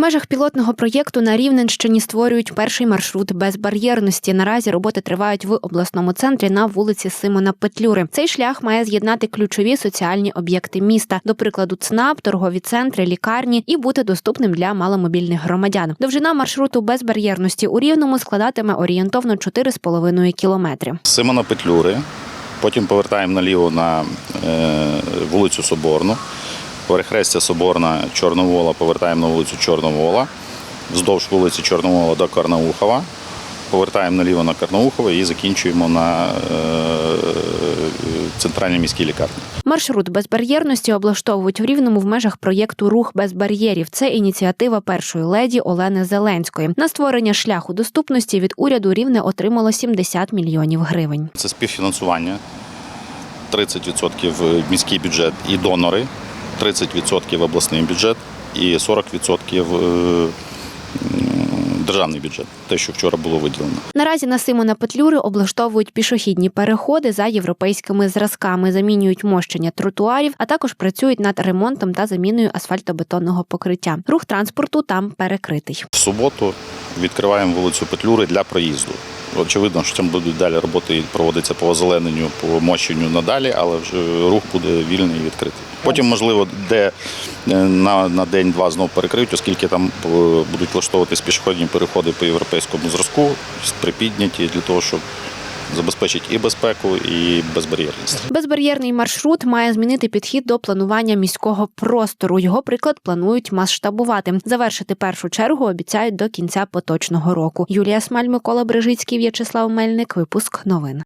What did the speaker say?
межах пілотного проєкту на Рівненщині створюють перший маршрут безбар'єрності. Наразі роботи тривають в обласному центрі на вулиці Симона Петлюри. Цей шлях має з'єднати ключові соціальні об'єкти міста, до прикладу, ЦНАП, торгові центри, лікарні і бути доступним для маломобільних громадян. Довжина маршруту безбар'єрності у Рівному складатиме орієнтовно 4,5 кілометри. Симона Петлюри, потім повертаємо наліво на е, вулицю Соборну, перехрестя Соборна Чорновола, повертаємо на вулицю Чорновола, вздовж вулиці Чорновола до Карнаухова, повертаємо наліво на Карнаухова і закінчуємо на е, центральній міській лікарні. Маршрут безбар'єрності облаштовують в Рівному в межах проєкту Рух без бар'єрів. Це ініціатива першої леді Олени Зеленської. На створення шляху доступності від уряду рівне отримало 70 мільйонів гривень. Це співфінансування, 30% міський бюджет і донори, 30% обласний бюджет і 40% е, державний бюджет, те, що вчора було виділено. Наразі на Симона Петлюри облаштовують пішохідні переходи за європейськими зразками, замінюють мощення тротуарів, а також працюють над ремонтом та заміною асфальтобетонного покриття. Рух транспорту там перекритий. В суботу відкриваємо вулицю Петлюри для проїзду. Очевидно, що там будуть далі роботи проводиться по озелененню, по мощенню надалі, але рух буде вільний і відкритий. Потім, можливо, де е, на, на день-два знову перекриють, оскільки там е, будуть влаштовуватись пішохідні переходи по європейському зразку, припідняті для того, щоб забезпечити і безпеку, і безбар'єрність. Безбар'єрний маршрут має змінити підхід до планування міського простору. Його приклад планують масштабувати. Завершити першу чергу обіцяють до кінця поточного року. Юлія Смаль, Микола Брижицький, В'ячеслав Мельник. Випуск новин.